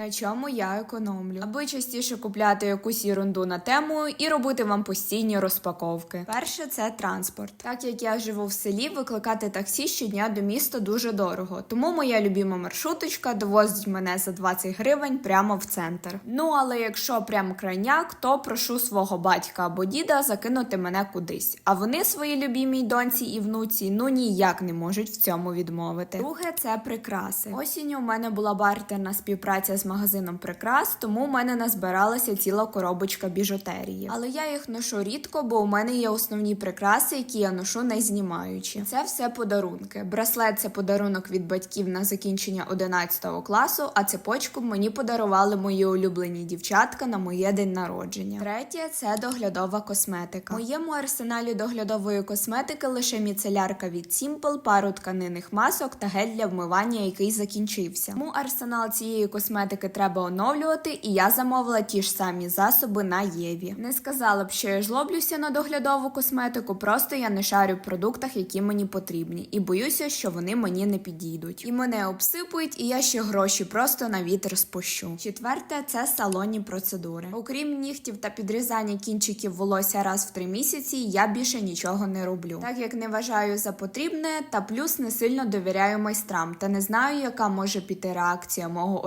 На чому я економлю, аби частіше купляти якусь ерунду на тему і робити вам постійні розпаковки. Перше це транспорт. Так як я живу в селі, викликати таксі щодня до міста дуже дорого. Тому моя любима маршруточка довозить мене за 20 гривень прямо в центр. Ну але якщо прям крайняк, то прошу свого батька або діда закинути мене кудись. А вони своїй любімій доньці і внуці ну ніяк не можуть в цьому відмовити. Друге це прикраси. Осінню у мене була бартерна співпраця з магазином прикрас, тому у мене назбиралася ціла коробочка біжутерії. Але я їх ношу рідко, бо у мене є основні прикраси, які я ношу не знімаючи. Це все подарунки. Браслет це подарунок від батьків на закінчення 11 класу, а цепочку мені подарували мої улюблені дівчатка на моє день народження. Третє це доглядова косметика. В моєму арсеналі доглядової косметики лише міцелярка від Simple, пару тканинних масок та гель для вмивання, який закінчився. Тому арсенал цієї косметики треба оновлювати, і я замовила ті ж самі засоби на Єві. Не сказала б, що я жлоблюся на доглядову косметику, просто я не шарю в продуктах, які мені потрібні, і боюся, що вони мені не підійдуть. І мене обсипують, і я ще гроші просто на вітер спущу. Четверте це салонні процедури. Окрім нігтів та підрізання кінчиків волосся раз в три місяці, я більше нічого не роблю, так як не вважаю за потрібне, та плюс не сильно довіряю майстрам, та не знаю, яка може піти реакція мого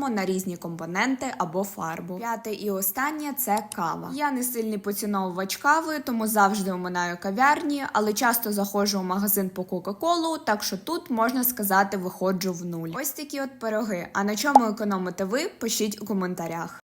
організму на різні компоненти або фарбу. П'яте і останнє це кава. Я не сильний поціновувач кави, тому завжди оминаю кав'ярні, але часто заходжу у магазин по Кока-Колу, так що тут можна сказати, виходжу в нуль. Ось такі от пироги. А на чому економите ви? Пишіть у коментарях.